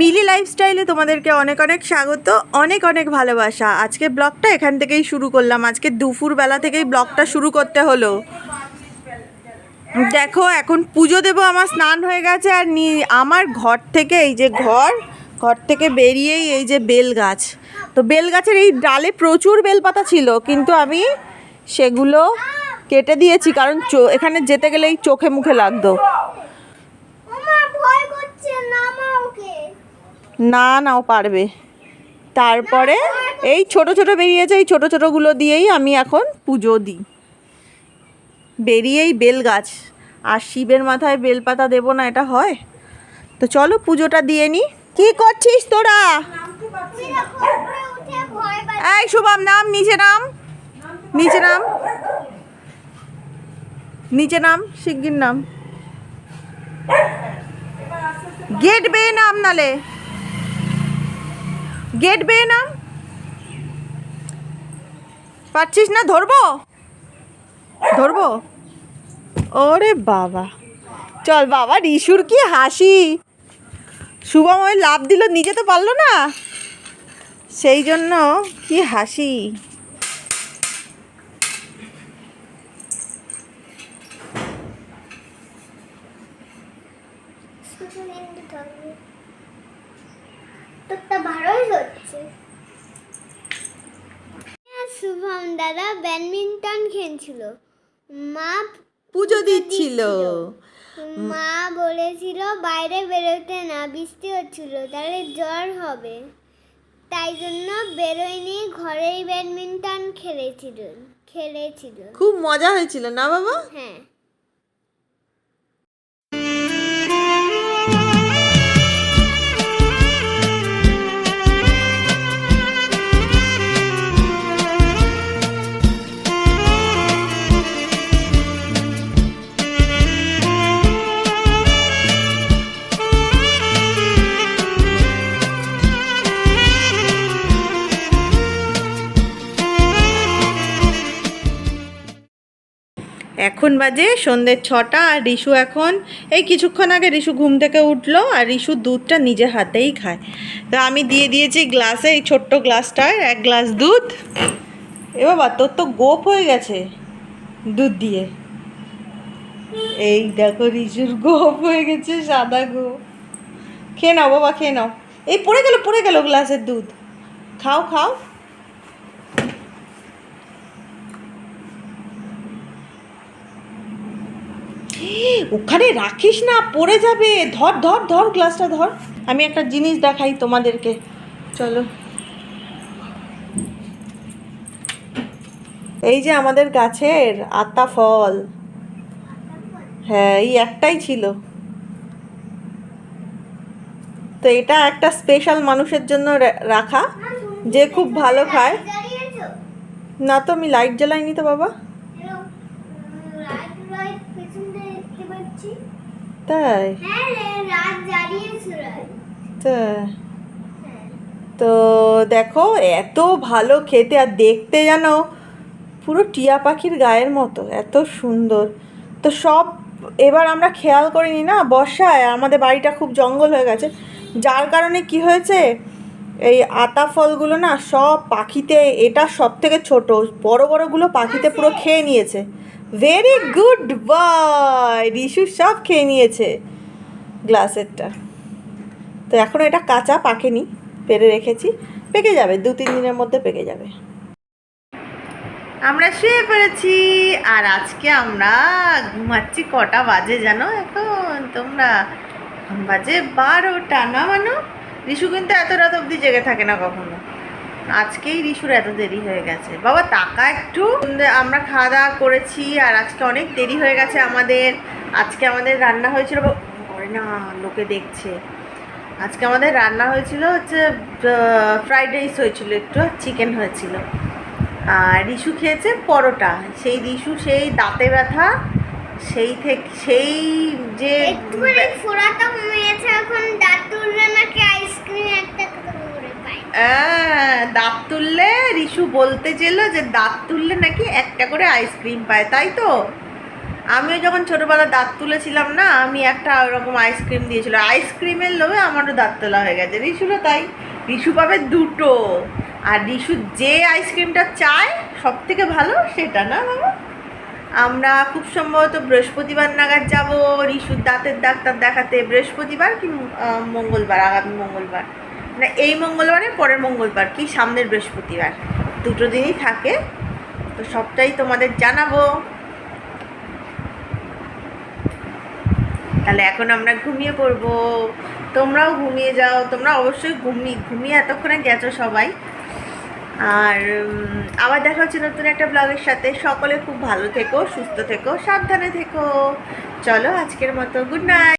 মিলি লাইফস্টাইলে তোমাদেরকে অনেক অনেক স্বাগত, অনেক অনেক ভালোবাসা। আজকে ব্লগটা এখান থেকেই শুরু করলাম। আজকে দুপুর বেলা থেকেই ব্লগটা শুরু করতে হলো। দেখো, এখন পুজো দেবো, আমার স্নান হয়ে গেছে, আর নি, আমার ঘর থেকে এই যে ঘর ঘর থেকে বেরিয়েই এই যে বেল গাছ তো বেল গাছের এই ডালে প্রচুর বেলপাতা ছিল, কিন্তু আমি সেগুলো কেটে দিয়েছি, কারণ এখানে যেতে গেলেই চোখে মুখে লাগতো। ওকে না নাও পারবে। তারপরে এই ছোট ছোট বেরিয়েছে, এই ছোট, ছোটোগুলো দিয়েই আমি এখন পুজো দিই। বেরিয়েই বেল গাছ। আর শিবের মাথায় বেলপাতা দেবো না, এটা হয়? তো চলো পুজোটা দিয়ে নি। কি করছিস তোরা? এই শুভম, নাম, নিচে নাম। নিচে নাম। নিচে নাম, শিগগির নাম। গেট বেয়ে নাম নালে। গেট বেয়ে নাম পারছিস না? ধরবো? ধরবো? ওরে বাবা। চল বাবা রিসুর কি হাসি? শুভম ওই লাভ দিল, নিজে তো পারল না। সেই জন্য কি হাসি? ভালোই হচ্ছে। শুভম দাদা ব্যাডমিন্টন খেলছিল। মা পুজো দিচ্ছিল। মা বলেছিল বাইরে বেরোতে না বৃষ্টি হচ্ছিল তাহলে জ্বর হবে। তাই জন্য বেরোয়নি ঘরেই ব্যাডমিন্টন খেলেছিল খেলেছিল। খুব মজা হয়েছিল না বাবা? হ্যাঁ। এখন বাজে সন্ধ্যে ছটা আর রিশু এখন, এই কিছুক্ষণ আগে রিশু ঘুম থেকে উঠল আর রিশু দুধটা নিজে হাতেই খায়। তো আমি দিয়ে দিয়েছি গ্লাসে এই ছোট্ট গ্লাসটায় এক গ্লাস দুধ। এ বাবা, তোর তো গোপ হয়ে গেছে দুধ দিয়ে। এই দেখো রিশুর গোপ হয়ে গেছে, সাদা গোপ। খেয়ে নাও বাবা, খেয়ে নাও। এই পড়ে গেল পড়ে গেল গ্লাসের দুধ। খাও খাও। ওখানে রাখিস না, পড়ে যাবে। ধর ধর ধর, গ্লাসটা ধর। আমি একটা জিনিস দেখাই তোমাদেরকে। চলো। এই যে আমাদের গাছের আতা ফল। হ্যাঁ এই একটাই ছিল। তো এটা একটা স্পেশাল মানুষের জন্য রাখা। যে খুব ভালো খায়। না তো আমি লাইট জ্বালাইনি তো বাবা রাত রাত পেছন দিয়ে দেখতে পাচ্ছি? তাই? হ্যাঁ রে রাত জ্বালিয়েছো রাত তা হ্যাঁ। তো দেখো এত ভালো খেতে আর দেখতে যেন পুরো টিয়া পাখির গায়ের মতো এত সুন্দর। তো সব এবার আমরা খেয়াল করিনি না বর্ষায় আমাদের বাড়িটা খুব জঙ্গল হয়ে গেছে। যার কারণে কি হয়েছে এই আতা ফলগুলো না সব পাখিতে এটা সব থেকে ছোট বড় বড়গুলো পাখিতে পুরো খেয়ে নিয়েছে। ভেরি গুড বয় রিশু সব খেয়ে নিয়েছে গ্লাসেরটা। তো এখন এটা কাঁচা পাকেনি, পেরে রেখেছি। পেকে যাবে, দু তিন দিনের মধ্যে পেকে যাবে। আমরা শুয়ে পড়েছি, আর আজকে আমরা ঘুমাচ্ছি কটা বাজে জানো এখন? তোমরা বাজে বারোটা, না মানো? রিশু কিন্তু এত রাত অবধি জেগে থাকে না কখনো। আজকেই রিশুর এত দেরি হয়ে গেছে। বাবা, টাকা একটু। আমরা খাওয়া দাওয়া করেছি আর আজকে অনেক দেরি হয়ে গেছে আমাদের। আজকে আমাদের রান্না হয়েছিল করে না, লোকে দেখছে। আজকে আমাদের রান্না হয়েছিল হচ্ছে ফ্রাইড রাইস হয়েছিল, একটু চিকেন হয়েছিল। আর রিশু খেয়েছে পরোটা। সেই রিশু, সেই দাঁতে ব্যথা, সেই থেকে সেই যে ফোড়াটা এখন দাঁত আইসক্রিম একটা করে পায় আহ, দাঁত তুললে রিশু বলতে চেলো যে দাঁত তুললে নাকি একটা করে আইসক্রিম পায়, তাই তো? আমিও যখন ছোটোবেলা দাঁত তুলেছিলাম না, আমি একটা ওরকম আইসক্রিম দিয়েছিল। আইসক্রিমের লোভে আমারও দাঁত তোলা হয়ে গেছে। রিসুরও তাই। রিসু পাবে দুটো। আর রিসু যে আইসক্রিমটা চায় সব থেকে ভালো সেটা না, বাবা? আমরা খুব সম্ভবত বৃহস্পতিবার নাগাদ যাব রিসুর দাঁতের ডাক্তার দেখাতে। বৃহস্পতিবার কি মঙ্গলবার, আগামী মঙ্গলবার। না, এই মঙ্গলবারে, পরের মঙ্গলবার কি? সামনের বৃহস্পতিবার। দুটো দিনই থাকে। তো সবটাই তোমাদের জানাব। তাহলে এখন আমরা ঘুমিয়ে পড়ব। তোমরাও ঘুমিয়ে যাও। তোমরা অবশ্যই ঘুমিয়ে ঘুমিয়ে এতক্ষণে গেছো সবাই। আর আবার দেখা হচ্ছে নতুন একটা ব্লগের সাথে। সকলে খুব ভালো থেকো, সুস্থ থেকো, সাবধানে থেকো। চলো আজকের মতো গুড নাইট